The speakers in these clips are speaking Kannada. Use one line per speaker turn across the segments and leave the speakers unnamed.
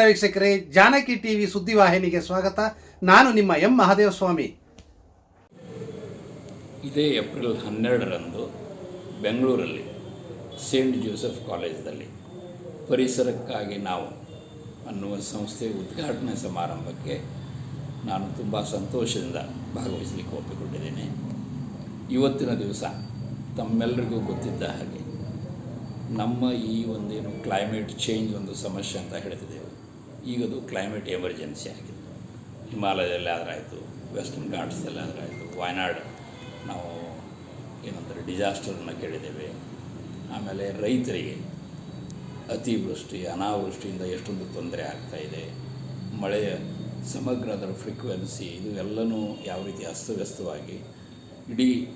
ವೀಕ್ಷಕರೇ, ಜಾನಕಿ ಟಿವಿ ಸುದ್ದಿವಾಹಿನಿಗೆ ಸ್ವಾಗತ. ನಾನು ನಿಮ್ಮ ಎಂ ಮಹಾದೇವ ಸ್ವಾಮಿ
ಇದೇ ಏಪ್ರಿಲ್ ಹನ್ನೆರಡರಂದು ಬೆಂಗಳೂರಲ್ಲಿ ಸೇಂಟ್ ಜೋಸೆಫ್ ಕಾಲೇಜಲ್ಲಿ ಪರಿಸರಕ್ಕಾಗಿ ನಾವು ಅನ್ನುವ ಸಂಸ್ಥೆ ಉದ್ಘಾಟನೆ ಸಮಾರಂಭಕ್ಕೆ ನಾನು ತುಂಬ ಸಂತೋಷದಿಂದ ಭಾಗವಹಿಸಲಿಕ್ಕೆ ಒಪ್ಪಿಕೊಂಡಿದ್ದೇನೆ. ಇವತ್ತಿನ ದಿವಸ ತಮ್ಮೆಲ್ಲರಿಗೂ ಗೊತ್ತಿದ್ದ ಹಾಗೆ ನಮ್ಮ ಈ ಒಂದೇನು ಕ್ಲೈಮೇಟ್ ಚೇಂಜ್ ಒಂದು ಸಮಸ್ಯೆ ಅಂತ ಹೇಳ್ತಿದೆವು ಈಗ ಅದು ಕ್ಲೈಮೇಟ್ ಎಮರ್ಜೆನ್ಸಿ ಆಗಿದೆ. ಹಿಮಾಲಯದಲ್ಲಿ ಆದರಾಯಿತು ವೆಸ್ಟರ್ನ್ ಘಾಟ್ಸಲ್ಲಿ ಆದರಾಯಿತು ವಯನಾಡ್ ನಾವು ಏನಂತಾರೆ ಡಿಸಾಸ್ಟರನ್ನು ಕೇಳಿದ್ದೇವೆ. ಆಮೇಲೆ ರೈತರಿಗೆ ಅತಿವೃಷ್ಟಿ, ಅನಾವೃಷ್ಟಿಯಿಂದ ಎಷ್ಟೊಂದು ತೊಂದರೆ ಆಗ್ತಾಯಿದೆ ಮಳೆಯ ಸಮಗ್ರ ಅದರ ಫ್ರೀಕ್ವೆನ್ಸಿ ಇದು ಎಲ್ಲನೂ ಯಾವ ರೀತಿ ಅಸ್ತವ್ಯಸ್ತವಾಗಿ, ಇಡೀ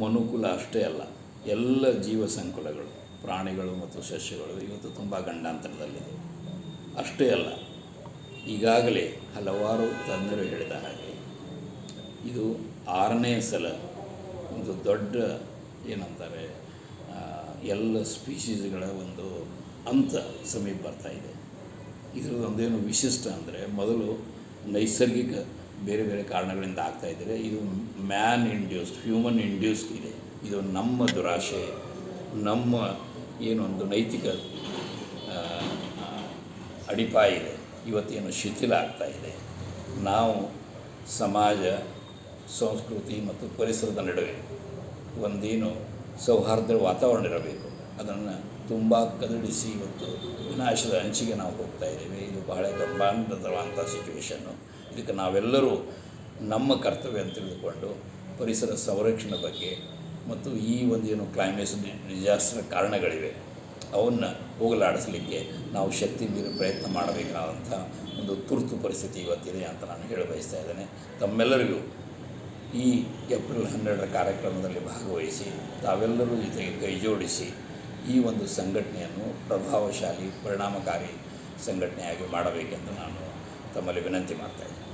ಮನುಕುಲ ಅಷ್ಟೇ ಅಲ್ಲ, ಎಲ್ಲ ಜೀವ ಸಂಕುಲಗಳು ಪ್ರಾಣಿಗಳು ಮತ್ತು ಸಸ್ಯಗಳು ಇವತ್ತು ತುಂಬ ಗಂಡಾಂತರದಲ್ಲಿದೆ ಅಷ್ಟೇ ಅಲ್ಲ, ಈಗಾಗಲೇ ಹಲವಾರು ತಜ್ಞರು ಹೇಳಿದ ಹಾಗೆ ಇದು ಆರನೇ ಸಲ ಒಂದು ದೊಡ್ಡ ಏನಂತಾರೆ ಎಲ್ಲ ಸ್ಪೀಸೀಸ್ಗಳ ಒಂದು ಅಂತ ಸಮೀಪ ಬರ್ತಾ ಇದೆ. ಇದರದ್ದು ಒಂದೇನು ವಿಶಿಷ್ಟ ಅಂದರೆ ಮೊದಲು ನೈಸರ್ಗಿಕ ಬೇರೆ ಬೇರೆ ಕಾರಣಗಳಿಂದ ಆಗ್ತಾ ಇದ್ದರೆ ಇದು ಮ್ಯಾನ್ ಇಂಡ್ಯೂಸ್ಡ್ ಹ್ಯೂಮನ್ ಇಂಡ್ಯೂಸ್ಡ್ ಇದೆ. ಇದು ನಮ್ಮ ದುರಾಶೆ, ನಮ್ಮ ಏನೊಂದು ನೈತಿಕ ಅಡಿಪಾಯ ಇದೆ ಇವತ್ತೇನು ಶಿಥಿಲ ಆಗ್ತಾ ಇದೆ. ನಾವು ಸಮಾಜ, ಸಂಸ್ಕೃತಿ ಮತ್ತು ಪರಿಸರದ ನಡುವೆ ಒಂದೇನು ಸೌಹಾರ್ದ ವಾತಾವರಣ ಇರಬೇಕು. ಅದನ್ನು ತುಂಬ ಕದಡಿಸಿ ಇವತ್ತು ವಿನಾಶದ ಅಂಚಿಗೆ ನಾವು ಹೋಗ್ತಾ ಇದ್ದೇವೆ. ಇದು ಬಹಳ ಗಂಭೀರವಾದಂಥ ಸಿಚುವೇಶನ್ನು ಇದಕ್ಕೆ ನಾವೆಲ್ಲರೂ ನಮ್ಮ ಕರ್ತವ್ಯ ಅಂತ ತಿಳಿದುಕೊಂಡು ಪರಿಸರ ಸಂರಕ್ಷಣೆ ಬಗ್ಗೆ ಮತ್ತು ಈ ಒಂದು ಏನು ಕ್ಲೈಮೇಟ್ ಡಿಸಾಸ್ಟರ್ ಕಾರಣಗಳಿವೆ, ಅವನ್ನು ಹೋಗಲಾಡಿಸಲಿಕ್ಕೆ ನಾವು ಶಕ್ತಿ ಮೀರಿ ಪ್ರಯತ್ನ ಮಾಡಬೇಕಾದಂಥ ಒಂದು ತುರ್ತು ಪರಿಸ್ಥಿತಿ ಇವತ್ತಿದೆ ಅಂತ ನಾನು ಹೇಳ ಬಯಸ್ತಾ ಇದ್ದೇನೆ. ತಮ್ಮೆಲ್ಲರಿಗೂ ಈ ಏಪ್ರಿಲ್ ಹನ್ನೆರಡರ ಕಾರ್ಯಕ್ರಮದಲ್ಲಿ ಭಾಗವಹಿಸಿ, ತಾವೆಲ್ಲರೂ ಜೊತೆಗೆ ಕೈಜೋಡಿಸಿ ಈ ಒಂದು ಸಂಘಟನೆಯನ್ನು ಪ್ರಭಾವಶಾಲಿ, ಪರಿಣಾಮಕಾರಿ ಸಂಘಟನೆಯಾಗಿ ಮಾಡಬೇಕೆಂದು ನಾನು ತಮ್ಮಲ್ಲಿ ವಿನಂತಿ ಮಾಡ್ತಾಯಿದ್ದೇನೆ